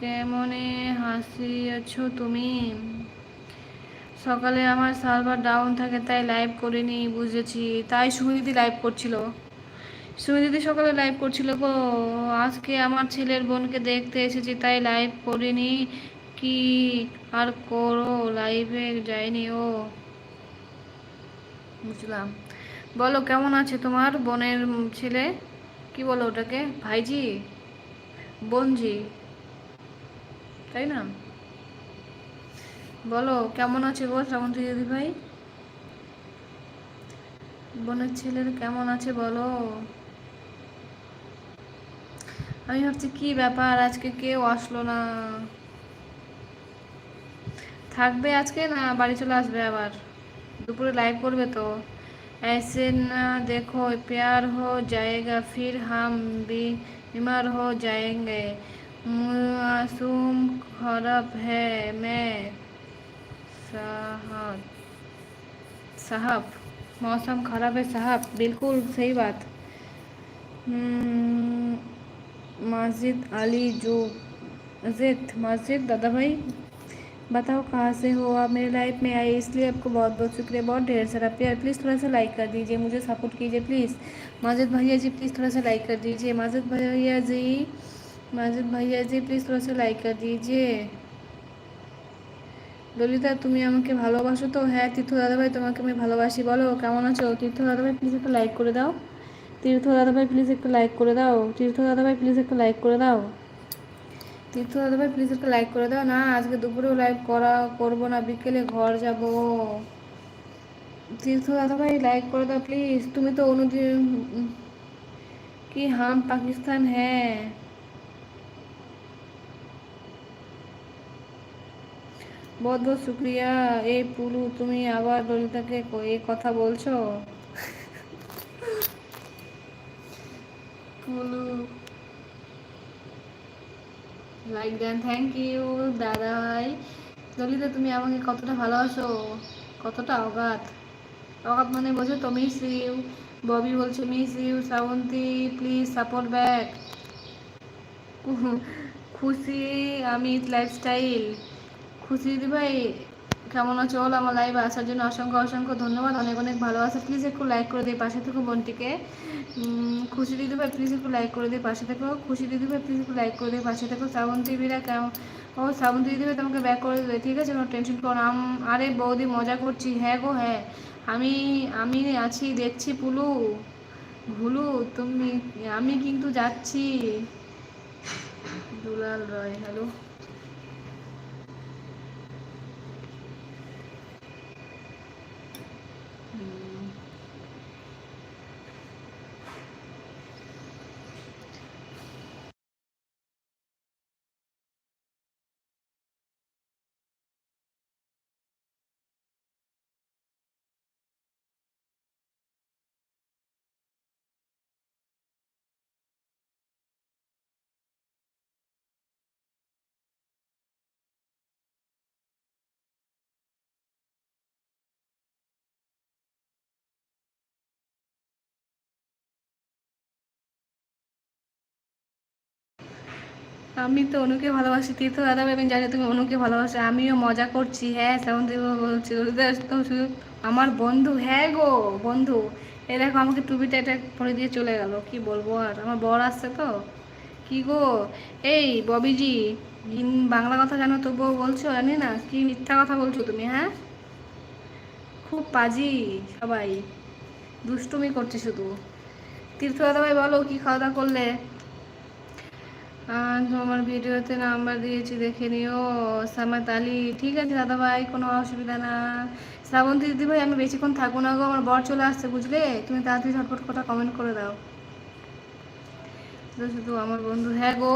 কেমনে হাসিয়েছো তুমি? সকালে আমার সার্ভার ডাউন থাকে, তাই লাইভ করিনি, বুঝেছি। তাই সুমিদিদি লাইভ করছিল। সুমিদিদি সকালে লাইভ করছিল গো। আজকে আমার ছেলের বোনকে দেখতে এসেছি, তাই লাইভ করিনি। কি আর করো, লাইভে যায়নি ও। বুঝলাম। বলো, কেমন আছে তোমার বোনের ছেলে? কি বলো ওটাকে? ভাইজি? বোনজি? তাই না বলো কেমন আছে গো শ্রাবন্তী দিদি ভাই বোনের ছেলের কেমন আছে বলো আমি ভাবছি কি ব্যাপার আজকে কেউ আসলো না থাকবে আজকে না বাড়ি চলে আসবে আবার দুপুরে লাইভ করবে তো ऐसे ना देखो प्यार हो जाएगा फिर हम भी बीमार हो जाएंगे मासूम खराब है मैं साहब साहब मौसम खराब है साहब बिल्कुल सही बात। हम्म, मस्जिद अली जो मस्जिद मस्जिद दादा भाई बताओ कहाँ से हो आप मेरे लाइफ में आए इसलिए आपको बहुत बहुत शुक्रिया बहुत ढेर सारा प्यार। प्लीज़ थोड़ा सा लाइक कर दीजिए मुझे सपोर्ट कीजिए प्लीज़ माजिद भैया जी प्लीज़ थोड़ा सा लाइक कर दीजिए। माजिद भैया जी माजिद भैया जी प्लीज़ थोड़ा सा लाइक कर दीजिए ললিতা তুমি আমাকে ভালোবাসো তো হ্যাঁ তীর্থ দাদাভাই তোমাকে আমি ভালোবাসি বলো কেমন আছো তীর্থ দাদাভাই প্লিজ একটা লাইক করে দাও তীর্থ দাদাভাই প্লিজ একটা লাইক করে দাও তীর্থ দাদাভাই প্লিজ একটা লাইক করে দাও তীর্থ দাদাভাই প্লিজ একটা লাইক করে দাও না আজকে দুপুরেও লাইভ করা করবো না বিকেলে ঘর যাব তীর্থ দাদাভাই লাইক করে দাও প্লিজ তুমি তো অনুদিন কি হাম পাকিস্তান হ্যাঁ বহুত শুক্রিয়া এই পুলু, তুমি আবার ললিতাকে এই কথা বলছো? Pulu. Like then thank you দাদা ভাই ললিতা, তুমি আমাকে কতটা ভালোবাসো? কতটা অগাধ। অগাধ মানে বোঝো তো মিস ইউ ববি বলছে miss you Srabanti please support back Khushi Amit lifestyle খুশি দিদি ভাই, কেমন আছো? বলো, আমার লাইভে আসার জন্য অসংখ্য অসংখ্য ধন্যবাদ। অনেক অনেক ভালোবাসা প্লিজ একটু লাইক করে দিই পাশে থেকো বোনটিকে। খুশি দিদি ভাই প্লিজ একটু লাইক করে দিই পাশে থেকো। খুশি দিদি ভাই প্লিজ একটু লাইক করে দিই পাশে থেকো। শ্রাবন্তী বিরা কেমন? ও শ্রাবন্তী দিদি ভাই তোমাকে ব্যাক করে দেবে। ঠিক আছে, কোনো টেনশন করো আম- আরে বৌদি, মজা করছি। হ্যাঁ গো হ্যাঁ। আমি আমি আছি, দেখছি পুলু। ভুলু, তুমি, আমি কিন্তু যাচ্ছি। Dulal Roy hello Mm. আমি তো অনুকে ভালোবাসি তীর্থ দাদা ভাই, আমি জানি তুমি অনুকে ভালোবাসো আমিও মজা করছি। হ্যাঁ বলছি শুধু আমার বন্ধু। হ্যাঁ গো বন্ধু। এই দেখো আমাকে টুপিটা এটা পরে দিয়ে চলে গেল। কি বলব আর? আমার বর আসছে তো। কি গো? এই ববিজি বাংলা কথা জানো তবুও বলছো? জানি না কি মিথ্যা কথা বলছো তুমি হ্যাঁ? খুব পাজি সবাই। দুষ্টুমি করছে শুধু। তীর্থ দাদা ভাই বলো কি খাওয়া দাওয়া করলে? তোমার ভিডিওতে নাম্বার দিয়েছি, দেখে নিও। সামাত আলী, ঠিক আছে দাদা ভাই, কোনো অসুবিধা না। শ্রাবন্তী দিদি ভাই, আমি বেশিক্ষণ থাকব না গো, আমার বর চলে আসছে, বুঝলে? তুমি তাড়াতাড়ি ঝটপট কথা কমেন্ট করে দাও। শুধু আমার বন্ধু হ্যাঁ গো।